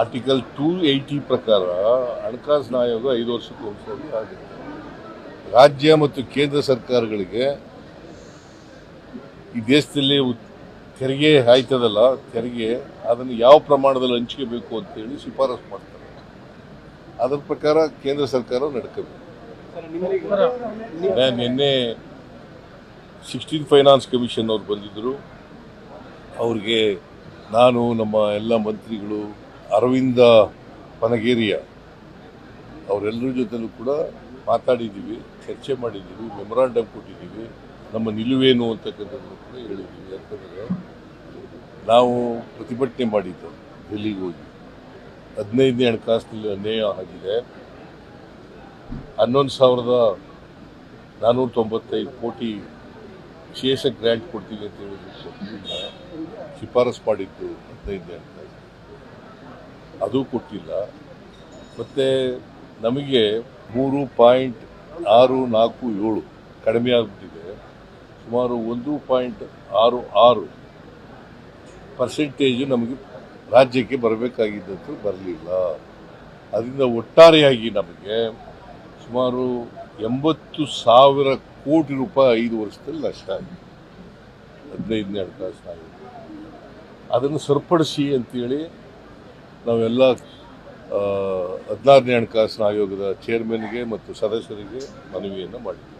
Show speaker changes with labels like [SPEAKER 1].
[SPEAKER 1] Article two eighty ಪ್ರಕಾರ ಹಣಕಾಸಿನ ಆಯೋಗ ಐದು ವರ್ಷಕ್ಕೆ ಒಂದ್ಸರಿ ಆಗಿದೆ. ರಾಜ್ಯ ಮತ್ತು ಕೇಂದ್ರ ಸರ್ಕಾರಗಳಿಗೆ ಈ ದೇಶದಲ್ಲಿ ತೆರಿಗೆ ಆಯ್ತದಲ್ಲ, ತೆರಿಗೆ ಅದನ್ನು ಯಾವ ಪ್ರಮಾಣದಲ್ಲಿ ಹಂಚ್ಕೋಬೇಕು ಅಂತೇಳಿ ಶಿಫಾರಸು ಮಾಡ್ತಾರೆ. ಅದರ ಪ್ರಕಾರ ಕೇಂದ್ರ ಸರ್ಕಾರ ನಡ್ಕೋಬೇಕು. ನಾನು ನಿನ್ನೆ ಸಿಕ್ಸ್ಟೀನ್ ಫೈನಾನ್ಸ್ ಕಮಿಷನ್ ಅವ್ರು ಬಂದಿದ್ದರು ಅವ್ರಿಗೆ ನಾನು, ನಮ್ಮ ಎಲ್ಲ ಮಂತ್ರಿಗಳು ಅರವಿಂದ ಪನಗೇರಿಯ, ಅವರೆಲ್ಲರ ಜೊತೆಲೂ ಕೂಡ ಮಾತಾಡಿದ್ದೀವಿ, ಚರ್ಚೆ ಮಾಡಿದ್ದೀವಿ ಮೆಮೊರಾಂಡಮ್ ಕೊಟ್ಟಿದ್ದೀವಿ, ನಮ್ಮ ನಿಲುವೇನು ಅಂತಕ್ಕಂಥದ್ದು ಕೂಡ ಹೇಳಿದ್ದೀವಿ. ಯಾಕಂದರೆ ನಾವು ಪ್ರತಿಭಟನೆ ಮಾಡಿದ್ದು ಡೆಲ್ಲಿಗೆ ಹೋಗಿ. ಹದಿನೈದನೇ ಹಣಕಾಸಿನಲ್ಲಿ ಅನ್ಯಾಯ ಆಗಿದೆ. ಹನ್ನೊಂದು ಸಾವಿರದ ನಾನ್ನೂರ ತೊಂಬತ್ತೈದು ಕೋಟಿ ವಿಶೇಷ ಗ್ರ್ಯಾಂಟ್ ಕೊಡ್ತೀವಿ ಅಂತ ಹೇಳಿದ್ರು. ಶಿಫಾರಸ್ ಮಾಡಿದ್ದು ಹದಿನೈದನೇ ಹಣಕಾಸು ಅದು ಕೊಟ್ಟಿಲ್ಲ. ಮತ್ತು ನಮಗೆ ಮೂರು ಪಾಯಿಂಟ್ ಆರು ನಾಲ್ಕು ಏಳು ಕಡಿಮೆ ಆಗಿಬಿಟ್ಟಿದೆ. ಸುಮಾರು ಒಂದು ಪಾಯಿಂಟ್ ಆರು ಆರು ಪರ್ಸೆಂಟೇಜು ನಮಗೆ ರಾಜ್ಯಕ್ಕೆ ಬರಬೇಕಾಗಿದ್ದಂತೂ ಬರಲಿಲ್ಲ. ಅದರಿಂದ ಒಟ್ಟಾರೆಯಾಗಿ ನಮಗೆ ಸುಮಾರು ಎಂಬತ್ತು ಸಾವಿರ ಕೋಟಿ ರೂಪಾಯಿ ಐದು ವರ್ಷದಲ್ಲಿ ನಷ್ಟ ಆಗಿದೆ. ಹದಿನೈದನೇ ಹಣಕಾಸು ಆಗಿದೆ ಅದನ್ನು ಸರಿಪಡಿಸಿ ಅಂತೇಳಿ ನಾವೆಲ್ಲ ಹದಿನಾರನೇ ಹಣಕಾಸಿನ ಆಯೋಗದ ಚೇರ್ಮನ್ಗೆ ಮತ್ತು ಸದಸ್ಯರಿಗೆ ಮನವಿಯನ್ನು ಮಾಡಿದ್ದೀವಿ